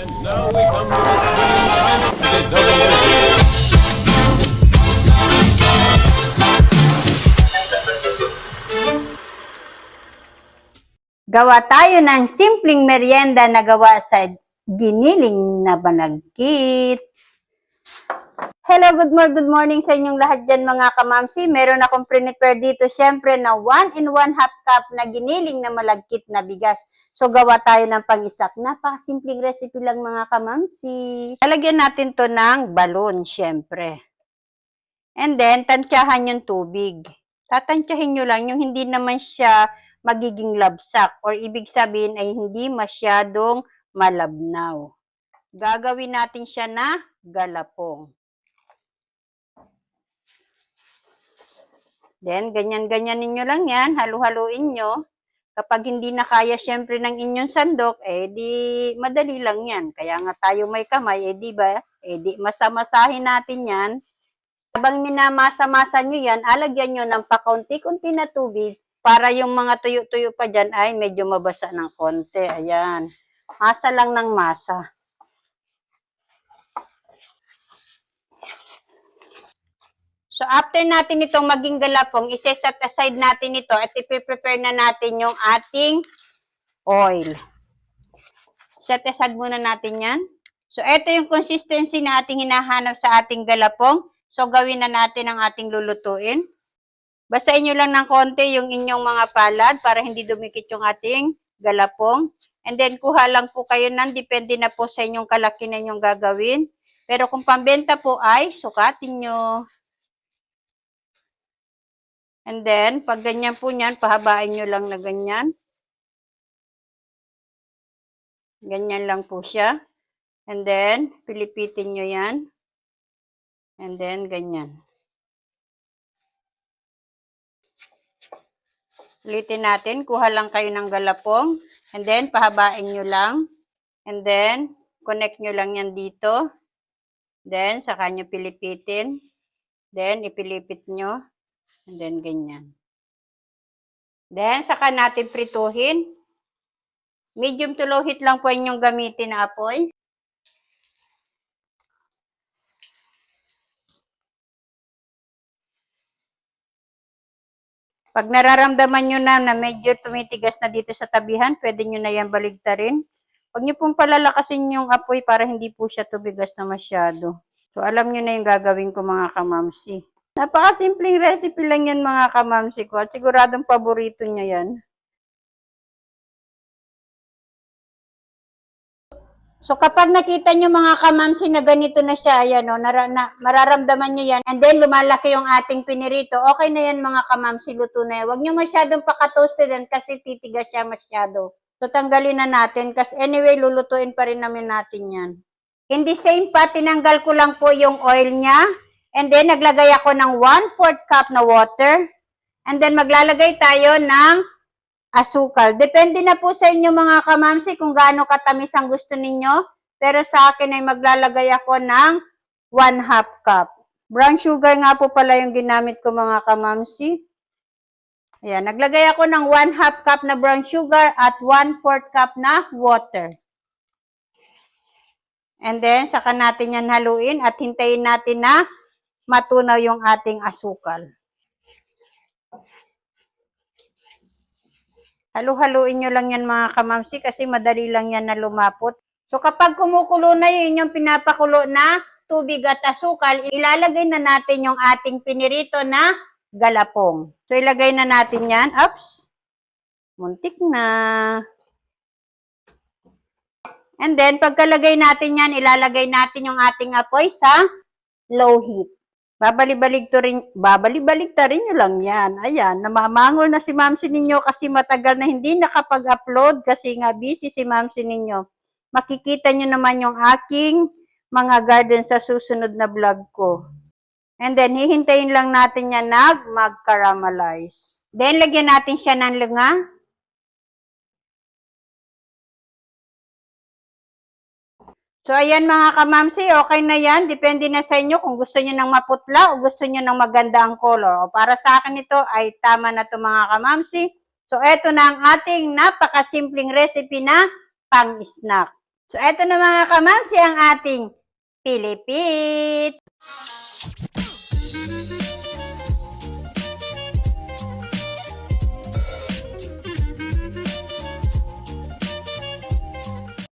And now we come to the Gawa tayo ng simpleng merienda na gawa sa giniling na banagkit. Hello, good morning, good morning sa inyong lahat dyan mga kamamsi. Meron akong prepare dito syempre na 1 in 1 half cup na giniling na malagkit na bigas. So gawa tayo ng pang-stock. Napakasimpleng recipe lang mga kamamsi. Lalagyan natin to ng balon syempre. And then, tansyahan yung tubig. Tatansyahin nyo lang yung hindi naman siya magiging labsak or ibig sabihin ay hindi masyadong malabnaw. Gagawin natin siya na galapong. Then, ganyan-ganyan ninyo lang yan. Halu-haluin nyo. Kapag hindi na kaya syempre ng inyong sandok, eh di madali lang yan. Kaya nga tayo may kamay, eh di ba? Eh di masamasahin natin yan. Habang minamasa-masa nyo yan, alagyan nyo ng pakaunti-kunti na tubig para yung mga tuyo-tuyo pa dyan ay medyo mabasa ng konti. Ayan. Masa lang ng masa. So, after natin itong maging galapong, iseset aside natin ito at ipiprepare na natin yung ating oil. Set aside muna natin yan. So, ito yung consistency na ating hinahanap sa ating galapong. So, gawin na natin ang ating lulutuin. Basahin nyo lang ng konti yung inyong mga palad para hindi dumikit yung ating galapong. And then, kuha lang po kayo nan, depende na po sa inyong kalaki na inyong gagawin. Pero kung pambenta po ay, sukatin nyo. And then, pag ganyan po niyan, pahabain nyo lang na ganyan. Ganyan lang po siya. And then, pilipitin nyo yan. And then, ganyan. Ulitin natin, kuha lang kayo ng galapong. And then, pahabain nyo lang. And then, connect nyo lang yan dito. Then, saka nyo pilipitin. Then, ipilipit nyo. And then, ganyan. Then, saka natin prituhin. Medium to low heat lang po inyong gamitin na apoy. Pag nararamdaman nyo na na medyo tumitigas na dito sa tabihan, pwede nyo na yan baligtarin. Huwag nyo pong palalakasin yung apoy para hindi po siya tubigas na masyado. So, alam nyo na yung gagawin ko mga kamamsi. Napakasimpleng recipe lang yan mga kamamsi ko at siguradong paborito nyo yan. So kapag nakita nyo mga kamamsi na ganito na siya, ayan o, nara, na, mararamdaman nyo yan, and then lumalaki yung ating pinirito, okay na yan mga kamamsi, luto na yan. Huwag nyo masyadong pakatoastidan kasi titigas siya masyado. So tanggalin na natin kasi anyway, lulutuin pa rin namin natin yan. In the same pa, tinanggal ko lang po yung oil niya, and then naglagay ako ng 1-4 cup na water, and then maglalagay tayo ng asukal. Depende na po sa inyo mga kamamsi kung gaano katamis ang gusto ninyo. Pero sa akin ay maglalagay ako ng 1 half cup. Brown sugar nga po pala yung ginamit ko mga kamamsi. Ayan, naglagay ako ng 1 half cup na brown sugar at 1 4 cup na water. And then, saka natin yan haluin at hintayin natin na matunaw yung ating asukal. Halu-haluin nyo lang yan mga kamamsi kasi madali lang yan na lumapot. So kapag kumukulo na yun yung pinapakulo na tubig at asukal, ilalagay na natin yung ating pinirito na galapong. So ilagay na natin yan. Oops! Muntik na. And then pagkalagay natin yan, ilalagay natin yung ating apoy sa low heat. Babalik-balik to rin, babalik-balik ta rin nyo lang yan. Ayan, namamangol na si Mamsi ninyo kasi matagal na hindi nakapag-upload kasi nga busy si Mamsi ninyo. Makikita nyo naman yung aking mga garden sa susunod na vlog ko. And then, hihintayin lang natin yan nag mag-caramelize. Then, lagyan natin siya ng lunga. So, ayan mga kamamsi, okay na yan. Depende na sa inyo kung gusto nyo ng maputla o gusto nyo ng maganda ang color. O para sa akin ito ay tama na to mga kamamsi. So, eto na ang ating napakasimpleng recipe na pang-snack. So, eto na mga kamamsi ang ating Pilipit.